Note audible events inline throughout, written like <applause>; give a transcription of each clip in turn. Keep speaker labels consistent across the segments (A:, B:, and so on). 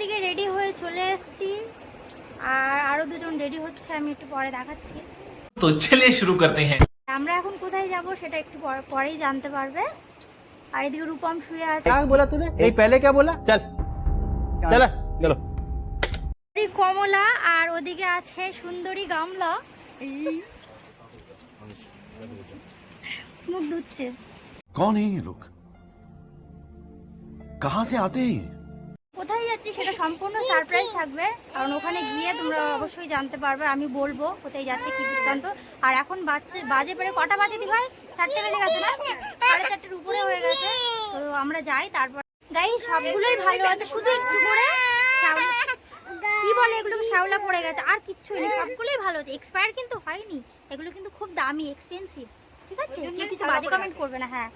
A: এদিকে রেডি হয়ে চলে এসেছি আর আরো দুজন রেডি হচ্ছে আমি একটু পরে দেখাচ্ছি
B: तो चलिए शुरू करते हैं
A: আমরা এখন কোথায় যাব সেটা একটু পর- পরেই জানতে পারবে আর এদিকে রূপম শুয়ে আছে
C: क्या बोला तूने नहीं पहले क्या बोला चल चला चलो
A: সুন্দরী কমলা আর ওদিকে আছে সুন্দরী গামলা মুখ ধুচ্ছে
D: कौन है ये लोग कहां से आते हैं ये?
A: কোথায় যাচ্ছি সেটা <laughs> সম্পূর্ণ সারপ্রাইজ থাকবে। কারণ ওখানে গিয়ে তোমরা অবশ্যই জানতে পারবে আমি বলব কোথায় যাচ্ছে কি বৃত্তান্ত আর এখন বাজছে বাজে পরে কটা বাজে দি ভাই চারটে বেজে গেছে না? সাড়ে চারটের উপরে হয়ে গেছে। তো আমরা যাই তারপর গাই সবগুলোই ভালো আছে। শুধু একটু করে কি বলে এগুলো? শ্যাওলা পড়ে গেছে। আর কিচ্ছু নেই সবগুলোই ভালো আছে। এক্সপায়ার কিন্তু হয়নি। এগুলো কিন্তু খুব দামি এক্সপেন্সিভ ঠিক আছে? কেউ কিছু বাজে কমেন্ট করবে না হ্যাঁ।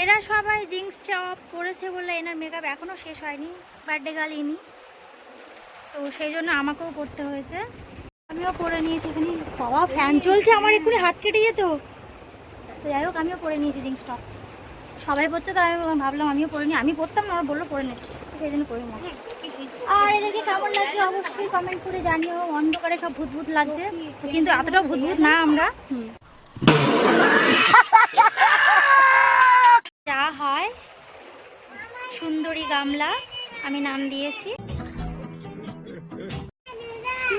A: এরা সবাই জিন্স টপ পরেছে বলে এনার মেকআপ এখনও শেষ হয়নি বার্থডে গাল ইনি। তো সেই জন্য আমাকেও পড়তে হয়েছে। আমিও পরে নিয়েছি এখানে। বাবা ফ্যান চলছে আমার, এক্ষুনি হাত কেটে যেত। তো যাই হোক, আমিও পরে নিয়েছি জিন্স টপ। সবাই পড়ছে তো আমি ভাবলাম আমিও পরে নিই। আমি পড়তাম না আমার বলল পরে নে সেই জন্য পরে নিলাম। আর এদেরকে কেমন লাগছে অবশ্যই কমেন্ট করে জানিও। অন্ধকারে সব ভূত ভূত লাগছে কিন্তু এতটাও ভূত ভূত না আমরা যা হয় সুন্দরী গামলা আমি নাম দিয়েছি।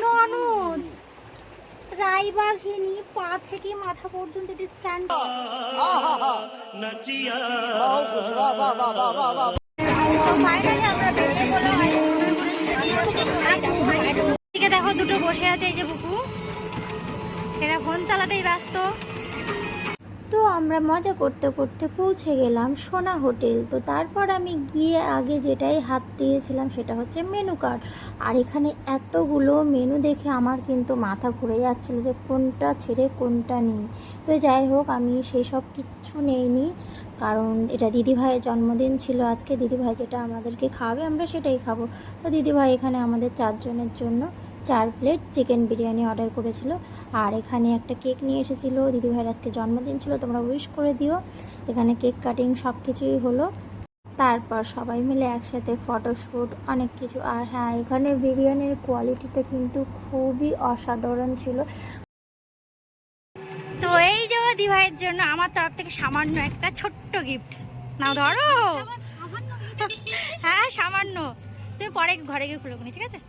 A: ননদ রাইবাঘিনী পা থেকে মাথা পর্যন্ত পড়লাম এদিকে দেখো দুটো বসে আছে এই যে বুকু। এরা ফোন চালাতেই ব্যস্ত। তো আমরা মজা করতে করতে পৌঁছে গেলাম সোনা হোটেল। তো তারপর আমি গিয়ে আগে যেটাই হাত দিয়েছিলাম সেটা হচ্ছে মেনু কার্ড। আর এখানে এতগুলো মেনু দেখে আমার কিন্তু মাথা ঘুরে যাচ্ছিল যে কোনটা ছেড়ে কোনটা নেই। তো যাই হোক, আমি সেই সব কিচ্ছু নেইনি। কারণ এটা দিদিভাইয়ের জন্মদিন ছিল আজকে। দিদিভাই যেটা আমাদেরকে খাওয়াবে, আমরা সেটাই খাব। তো দিদিভাই এখানে আমাদের চারজনের জন্য চার প্লেট চিকেন বিরিয়ানি অর্ডার করেছিল। আর এখানে একটা কেক নিয়ে এসেছিল। দিদিভাইয়ের আজকে জন্মদিন ছিল তোমরা উইশ করে দিও। এখানে কেক কাটিং সব কিছুই হলো। তারপর সবাই মিলে একসাথে ফটোশ্যুট অনেক কিছু। আর হ্যাঁ এখানে বিরিয়ানির কোয়ালিটিটা কিন্তু খুবই অসাধারণ ছিল। তো এই যে দিভাইয়ের জন্য আমার তরফ থেকে সামান্য একটা ছোট্ট গিফট না ধরো। হ্যাঁ সামান্য। তুমি পরে ঘরে গিয়ে খুলে ঠিক আছে?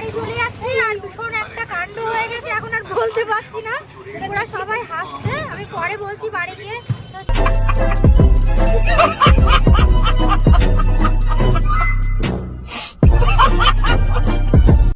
A: বাড়ি চলে যাচ্ছি আর ভীষণ একটা কাণ্ড হয়ে গেছে, এখন আর বলতে পারছি না। ওরা সবাই হাসছে, আমি পরে বলছি বাড়ি গিয়ে।